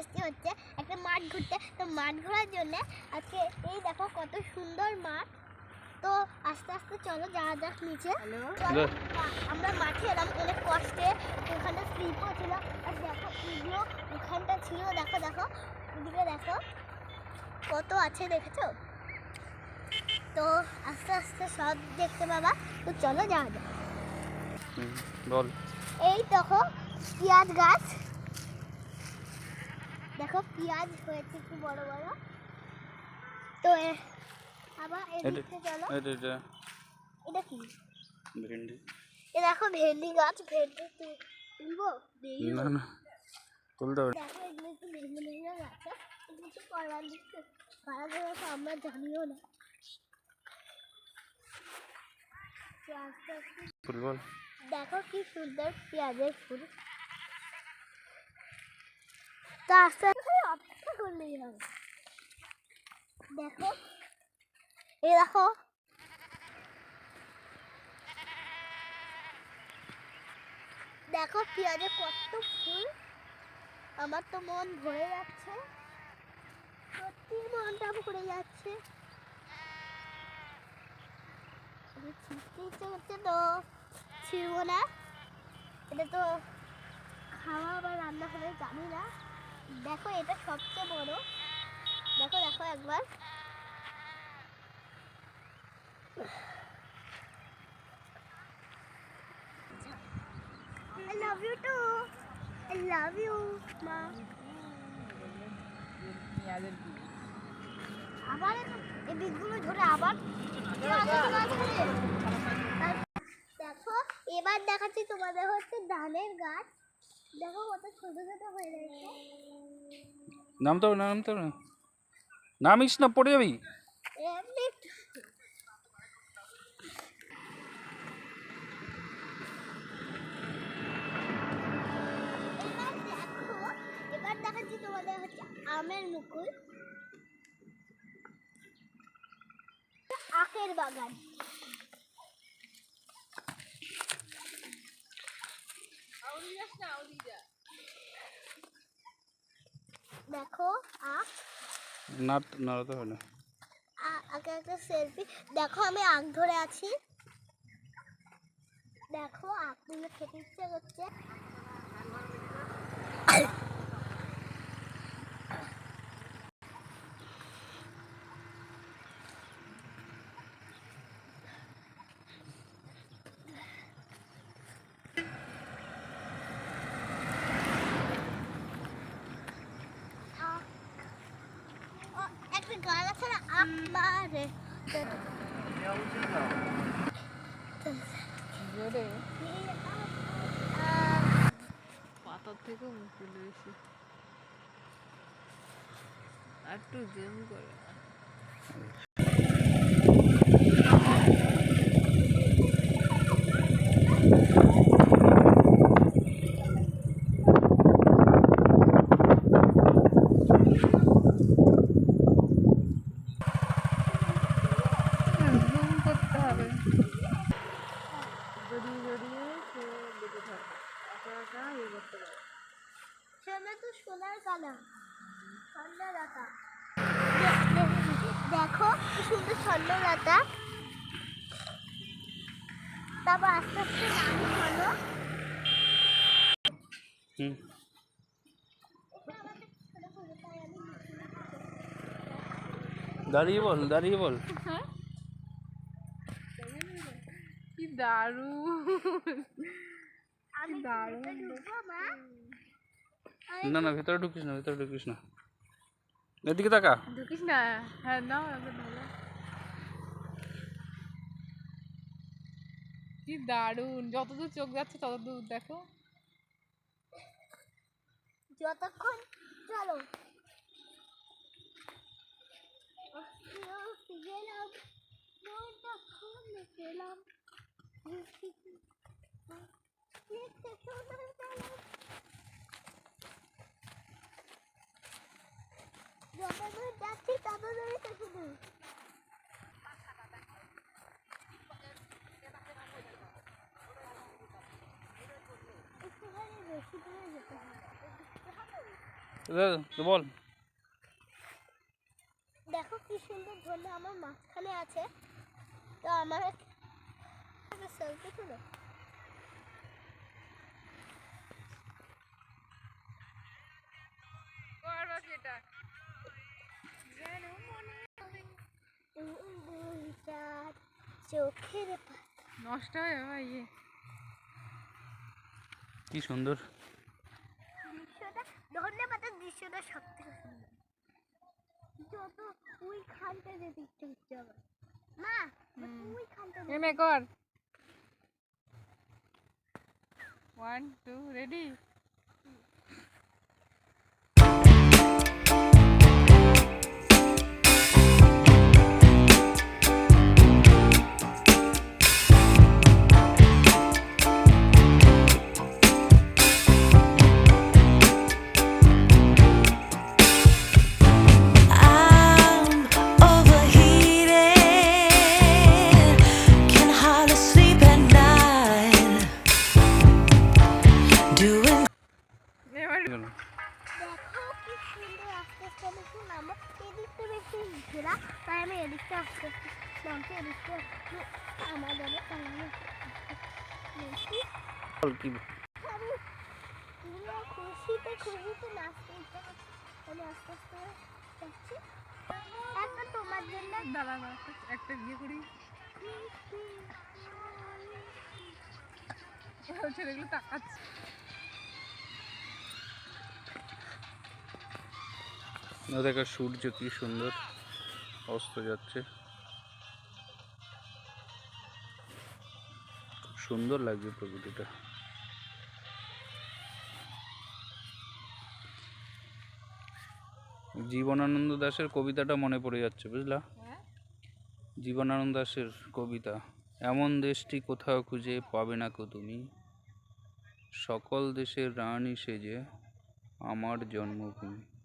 এসেছি হচ্ছে একটা মাঠ ঘুরতে। তো মাঠ ঘোরার জন্য আজকে এই দেখো কত সুন্দর মাঠ। তো আস্তে আস্তে চলো যাওয়া যাক নিচে। আমরা মাঠে এলাম অনেক কষ্টে। ওখানে স্লিপও ছিল। আর দেখো এগুলো ওখানটা ছিল। দেখো দেখো এদিকে দেখো কত আছে দেখেছ? তো আস্তে আস্তে সব দেখতে পাবা। তো চলো যাওয়া যাক। বল। এই দেখো পেঁয়াজ গাছ। দেখো পেঁয়াজ হয়েছে কি বড় বড়। তো আবার এদিকে চলো। এটা এটা এটা কি? ভেন্ডি। এ দেখো ভেন্ডি গাছ ভেন্ডি তুলবো না না তুলতে হবে। দেখো এগুলো একটু ভেঙে ভেঙে গেছে। এগুলো কিছু করার দিচ্ছে কারা দেবে তো আমরা জানিও না। ফুল বল। দেখো কি সুন্দর পেঁয়াজের ফুল। তো আস্তে করলেই হবে। দেখো। এই দেখো। দেখো পেঁয়াজে কত ফুল। আমার তো মন ভরে যাচ্ছে। সত্যি মনটা ভরে যাচ্ছে। ছিঁড়তে ইচ্ছে করছে তো ছিড়বো না। এটা তো খাওয়া বা রান্না হবে, জানি না। দেখো এটা সবচেয়ে বড় দেখো দেখো একবার I love you too. I love you, মা। আবার এই ধরে আবার দেখো এবার দেখাচ্ছি তোমাদের হচ্ছে ধানের গাছ দেখো কত ছোট ছোট হয়ে নামতে হবে না নামতে হবে না। নামিস না পড়ে যাবি। আমের মুকুল। আখের বাগান। দেখো নাট নাড়াতে হয় না। আগে একটা সেলফি দেখো আমি আগ ধরে আছি। দেখো আখগুলো খেতে ইচ্ছে করছে। একটা গান আমার পাতার থেকে মুকুল বেশি আর একটু জেম করে জুম করতে হবে জড়িয়ে জড়িয়ে সে লেগে থাকে একা একা ইয়ে করতে পারে। সেটা তো সোনার কালা স্বর্ণলতা দেখো কি সুন্দর স্বর্ণলতা তারপর আস্তে আস্তে নামি হলো হুম। দাঁড়িয়ে বল দাঁড়িয়ে বল। কি দারুণ। না না ভেতরে ঢুকিস না ভেতরে ঢুকিস না। এদিকে তাকা। ঢুকিস না? হ্যাঁ এবার কি দারুণ। যতদূর চোখ যাচ্ছে ততদূর দেখো। যতক্ষণ চলো। গেলাম। যতক্ষণ বল। দেখো কি সুন্দর ধরলে আমার মাঝখানে আছে। তো আমার সেলফি চোখের নষ্ট হয়ে যাবে ইয়ে। কি সুন্দর। দৃশ্যটা ধরলে দৃশ্যটা সব থেকে সুন্দর যত ওই খানটা যেতে ইচ্ছে হচ্ছে আমার মা ওই খানটা যেতে- কর। ওয়ান টু রেডি পুরো খুশিতে খুশিতে নাচতে ইচ্ছা। আমি আস্তে আস্তে যাচ্ছি একটা তোমার জন্য দাঁড়া একটা- একটা বিয়ে করি। ছেলেগুলো তাকাচ্ছে। দেখা সূর্য কি সুন্দর। অস্ত যাচ্ছে। সুন্দর লাগছে প্রকৃতিটা। জীবনানন্দ দাশের কবিতাটা মনে পড়ে যাচ্ছে বুঝলা? হ্যাঁ। জীবনানন্দ দাশের কবিতা এমন দেশটি কোথাও খুঁজে পাবে না কো তুমি? সকল দেশের রানী সেজে আমার জন্মভূমি।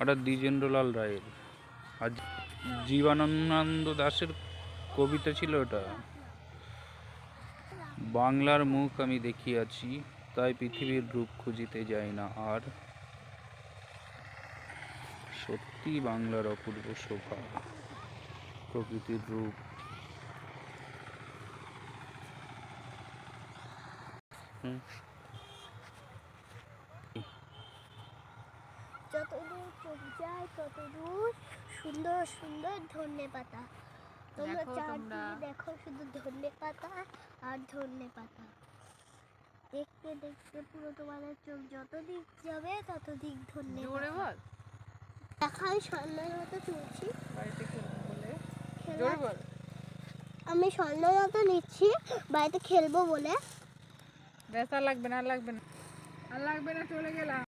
ওটা দ্বিজেন্দ্রলাল রায়ের। আর জীবনানন্দ দাশের কবিতা ছিল ওটা। বাংলার মুখ আমি দেখিয়াছি, তাই পৃথিবীর রূপ খুঁজিতে যাই না আর। সত্যি বাংলার অপূর্ব শোভা, প্রকৃতির রূপ। হুম। যতদূর চোখ যায় ততদূর সুন্দর সুন্দর ধনে পাতা। তোমরা দেখো চারদিকে দেখো শুধু ধনে পাতা আর ধনে পাতা। দেখতে দেখতে পুরো তোমাদের চোখ যত দিক যাবে তত দিক ধনে জোরে বল। দেখা আমি স্বর্ণের মতো চলছি। বাড়িতে খেলব বলে। খেলা- বল। আমি স্বর্ণের মতো নিচ্ছি বাড়িতে খেলব বলে। আর লাগবে না লাগবে না। আর লাগবে না চলে গেলাম।